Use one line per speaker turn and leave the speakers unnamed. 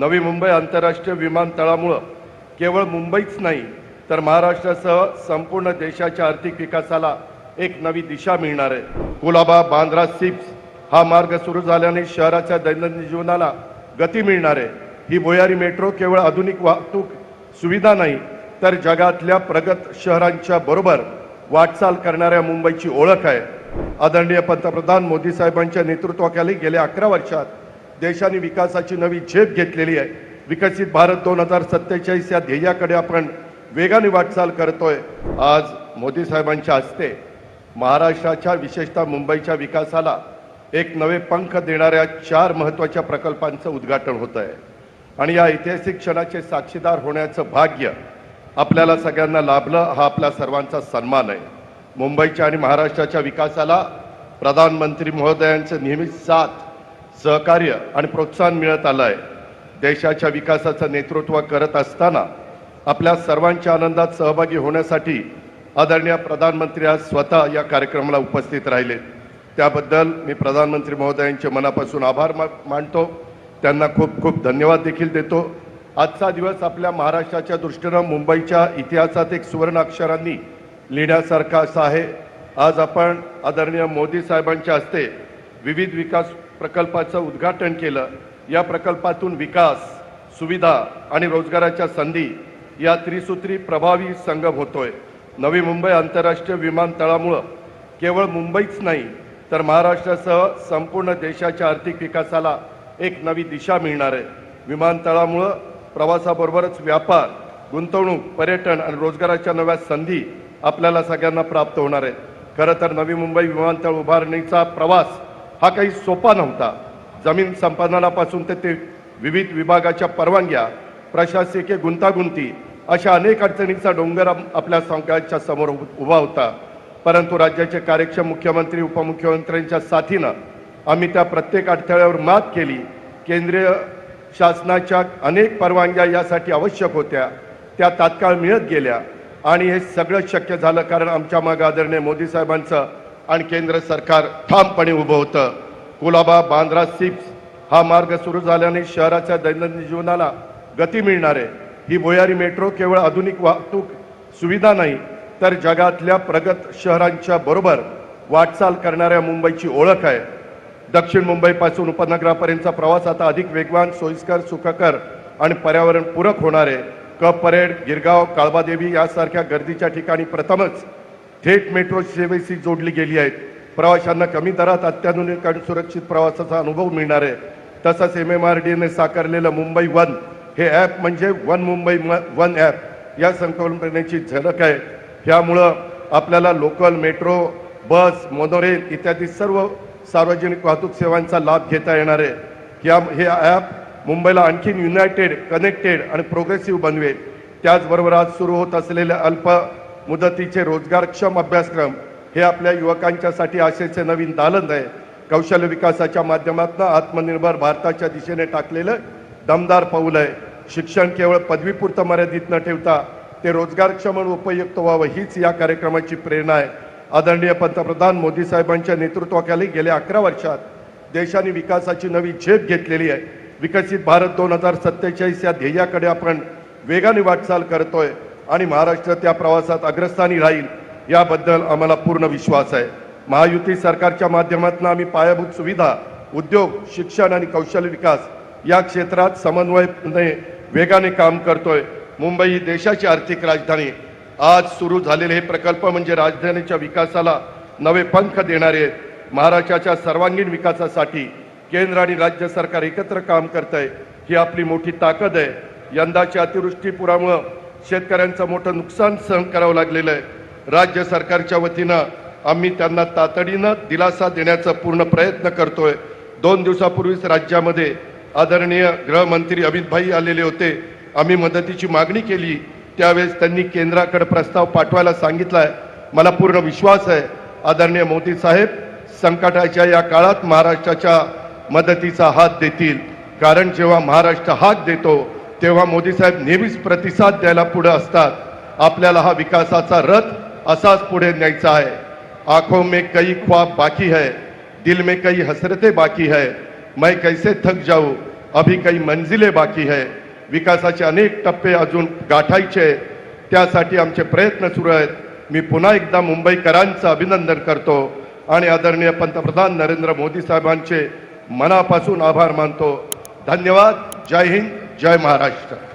नवी मुंबई आंतरराष्ट्रीय विमानतळामुळं केवळ मुंबईच नाही तर महाराष्ट्रासह संपूर्ण देशाच्या आर्थिक विकासाला एक नवी दिशा मिळणार आहे. कुलाबा बांद्रा सिप्स हा मार्ग सुरू झाल्याने शहराच्या दैनंदिन जीवनाला गती मिळणार आहे. ही भुयारी मेट्रो केवळ आधुनिक वाहतूक सुविधा नाही तर जगातल्या प्रगत शहरांच्या बरोबर वाटचाल करणाऱ्या मुंबईची ओळख आहे. आदरणीय पंतप्रधान मोदी साहेबांच्या नेतृत्वाखाली गेल्या अकरा वर्षात देशाने विकासाची नवी झेप घेतलेली आहे. विकसित भारत दोन हजार सत्तेचाळीस या ध्येयाकडे आपण वेगाने वाटचाल करतोय. आज मोदी साहेबांच्या हस्ते महाराष्ट्राच्या विशेषतः मुंबईच्या विकासाला एक नवे पंख देणाऱ्या चार महत्त्वाच्या प्रकल्पांचं उद्घाटन होत आहे आणि या ऐतिहासिक क्षणाचे साक्षीदार होण्याचं भाग्य आपल्याला सगळ्यांना लाभलं हा आपल्या सर्वांचा सन्मान आहे. मुंबईच्या आणि महाराष्ट्राच्या विकासाला प्रधानमंत्री महोदयांचं नेहमीच साथ सहकार्य आणि प्रोत्साहन मिळत आलं आहे देशाच्या विकासाचं नेतृत्व करत असताना आपल्या सर्वांच्या आनंदात सहभागी होण्यासाठी आदरणीय प्रधानमंत्री आज स्वतः या कार्यक्रमाला उपस्थित राहिले. त्याबद्दल मी प्रधानमंत्री महोदयांचे मनापासून आभार मानतो. त्यांना खूप खूप धन्यवाद देखील देतो. आजचा दिवस आपल्या महाराष्ट्राच्या दृष्टीनं मुंबईच्या इतिहासात एक सुवर्ण अक्षरांनी लिहिण्यासारखा असा आहे. आज आपण आदरणीय मोदी साहेबांच्या हस्ते विविध विकास प्रकल्पाचं उद्घाटन केलं. या प्रकल्पातून विकास सुविधा आणि रोजगाराच्या संधी या त्रिसूत्री प्रभावी संगम होतोय. नवी मुंबई आंतरराष्ट्रीय विमानतळामुळं केवळ मुंबईच नाही तर महाराष्ट्रासह संपूर्ण देशाच्या आर्थिक विकासाला एक नवी दिशा मिळणार आहे. विमानतळामुळं प्रवासाबरोबरच व्यापार गुंतवणूक पर्यटन आणि रोजगाराच्या नव्या संधी आपल्याला सगळ्यांना प्राप्त होणार आहेत. खरं तर नवी मुंबई विमानतळ उभारणीचा प्रवास हा काही सोपा नव्हता. जमीन संपादनापासून ते ते विविध विभागाच्या परवानग्या प्रशासकीय गुंतागुंती अशा अनेक अडचणींचा डोंगर आपल्या संघाच्या समोर उभा होता. परंतु राज्याचे कार्यक्षम मुख्यमंत्री उपमुख्यमंत्र्यांच्या साथीनं आम्ही त्या प्रत्येक अडथळ्यावर मात केली. केंद्रीय शासनाच्या अनेक परवानग्या यासाठी आवश्यक होत्या. त्या तात्काळ मिळत गेल्या. आणि हे सगळं शक्य झालं कारण आमच्या मागे आदरणीय मोदी साहेबांचं आणि केंद्र सरकार ठामपणे उभं होतं. कुलाबा बांद्रा सिप्स हा मार्ग सुरू झाल्याने शहराच्या दैनंदिन जीवनाला गती मिळणार. आहे ही भुयारी मेट्रो केवळ आधुनिक वाहतूक सुविधा नाही तर जगातल्या प्रगत शहरांच्या बरोबर वाटचाल करणाऱ्या मुंबईची ओळख आहे. दक्षिण मुंबईपासून उपनगरापर्यंतचा प्रवास आता अधिक वेगवान सोयीस्कर सुखकर आणि पर्यावरणपूरक होणार आहे. कप परेड गिरगाव काळबादेवी यासारख्या गर्दीच्या ठिकाणी प्रथमच थेट मेट्रो सेवेशी जोडली गेली आहेत. प्रवाशांना कमी दरात अत्याधुनिक आणि सुरक्षित प्रवासाचा अनुभव मिळणार. आहे तसंच एम एम आर डीने साकारलेलं मुंबई वन हे ॲप म्हणजे वन मुंबई म- वन ॲप या संकल्पनेची झलक आहे. ह्यामुळं आपल्याला लोकल मेट्रो बस मोनोरेल इत्यादी सर्व सार्वजनिक वाहतूक सेवांचा लाभ घेता येणार आहे. या हे ॲप मुंबईला आणखीन युनायटेड कनेक्टेड आणि प्रोग्रेसिव्ह बनवेल. त्याचबरोबर आज सुरू होत असलेल्या अल्प मुदतीचे रोजगारक्षम अभ्यासक्रम हे आपल्या युवकांच्यासाठी आशेचे नवीन दालन आहे. कौशल्य विकासाच्या माध्यमातून आत्मनिर्भर भारताच्या दिशेने टाकलेलं दमदार पाऊल आहे. शिक्षण केवळ पदवीपुरतं मर्यादित न ठेवता ते रोजगारक्षम आणि उपयुक्त व्हावं हीच या कार्यक्रमाची प्रेरणा आहे. आदरणीय पंतप्रधान मोदी साहेबांच्या नेतृत्वाखाली गेल्या अकरा वर्षात देशाने विकासाची नवी झेप घेतलेली आहे. विकसित भारत दोन हजार सत्तेचाळीस या ध्येयाकडे आपण वेगाने वाटचाल करतोय. आणि महाराष्ट्र त्या प्रवासात अग्रस्थानी राहील याबद्दल आम्हाला पूर्ण विश्वास आहे. महायुती सरकारच्या माध्यमातून आम्ही पायाभूत सुविधा उद्योग शिक्षण आणि कौशल्य विकास या क्षेत्रात समन्वयने वेगाने काम करतोय. मुंबई ही देशाची आर्थिक राजधानी. आज सुरू झालेले हे प्रकल्प म्हणजे राजधानीच्या विकासाला नवे पंख देणारे आहेत महाराष्ट्राच्या सर्वांगीण विकासासाठी केंद्र आणि राज्य सरकार एकत्र काम करत आहे ही आपली मोठी ताकद आहे. यंदाच्या अतिवृष्टीपुरामुळं शेतकऱ्यांचं मोठं नुकसान सहन करावं लागलेलं आहे. राज्य सरकारच्या वतीनं आम्ही त्यांना तातडीनं दिलासा देण्याचा पूर्ण प्रयत्न करतोय. दोन दिवसापूर्वीच राज्यामध्ये आदरणीय गृहमंत्री अमितभाई आलेले होते. आम्ही मदतीची मागणी केली. त्यावेळेस त्यांनी केंद्राकडे प्रस्ताव पाठवायला सांगितलाय मला पूर्ण विश्वास आहे. आदरणीय मोदी साहेब संकटाच्या या काळात महाराष्ट्राच्या मदतीचा हात देतील. कारण जेव्हा महाराष्ट्र हात देतो तेव्हा मोदी साहेब नेहमीच प्रतिसाद द्यायला पुढे असतात. आपल्याला हा विकासाचा रथ असाच पुढे न्यायचा आहे. आंखों में कई ख्वाब बाकी है दिल में कई हसरतें बाकी है मैं कैसे थक जाऊ अभी काही मंजिले बाकी है. विकासाचे अनेक टप्पे अजून गाठायचे त्यासाठी आमचे प्रयत्न सुरू आहेत. मी पुन्हा एकदा मुंबईकरांचं अभिनंदन करतो आणि आदरणीय पंतप्रधान नरेंद्र मोदी साहेबांचे मनापासून आभार मानतो. धन्यवाद. जय हिंद. जय महाराष्ट्र.